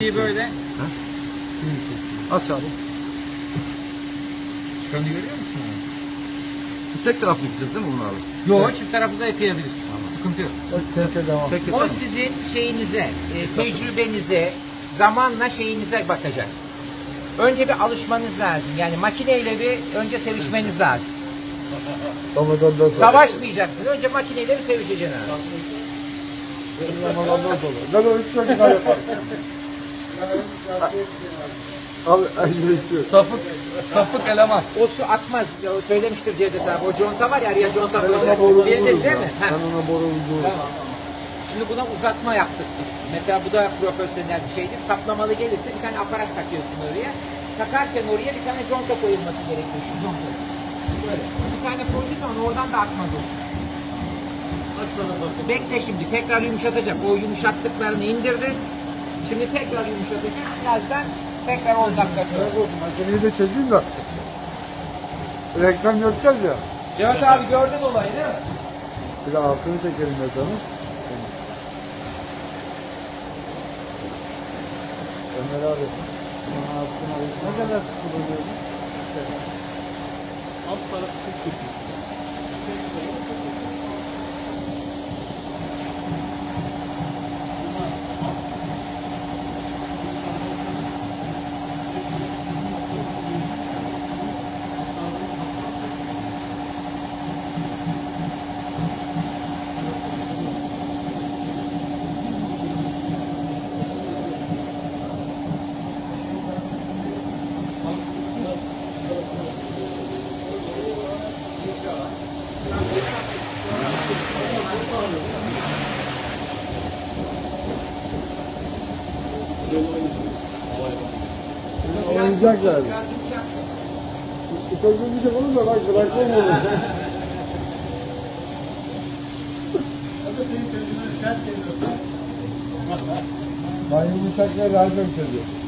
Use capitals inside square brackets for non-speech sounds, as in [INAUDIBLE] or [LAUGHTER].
İyi böyle. Aç abi. Çıkanı görüyor musun? Bu tek taraf mı gideceğiz değil mi bunu abi? Yok, çift taraflı da yapabiliriz. Sıkıntı yok. Tek devam. Tek O yeter mi? sizin şeyinize, e, tecrübenize, zamanla şeyinize bakacak. Önce bir alışmanız lazım. Yani makineyle bir önce sevişmeniz lazım. Ramazan'dan sonra. Savaşmayacaksın. Önce makineyle bir sevişeceksin abi. Ramazan'dan sonra. Ben o çok güzel yaparım. [LAUGHS] İstiyor. Sapık, sapık eleman. O su akmaz. Ya, o söylemiştir Cevdet abi. O conta var ya, araya conta Bildin vururum değil ya. mi? Ha. Ben ona boru vururum. Tamam. Şimdi buna uzatma yaptık biz. Mesela bu da profesyonel bir şeydir. Saplamalı gelirse bir tane aparat takıyorsun oraya. Takarken oraya bir tane conta koyulması gerekiyor. Şu contası. Böyle. Bir tane koyduğu zaman oradan da akmaz o su. Bekle şimdi. Tekrar yumuşatacak. O yumuşattıklarını indirdi. Şimdi tekrar yumuşatacak. Birazdan tekrar 10 dakika sonra. Makineyi de çekeyim de. Reklam yapacağız ya. Cevat abi gördün olayı değil mi? Bir de altını çekelim yatanı. Ömer abi. Bana altını alayım. Ne kadar kullanıyorsun? Alt tarafı çok kötü. Oynayacaklar. Çok yumuşak olur da bak bırakmam olur. Ben yumuşak ve daha çok seviyorum.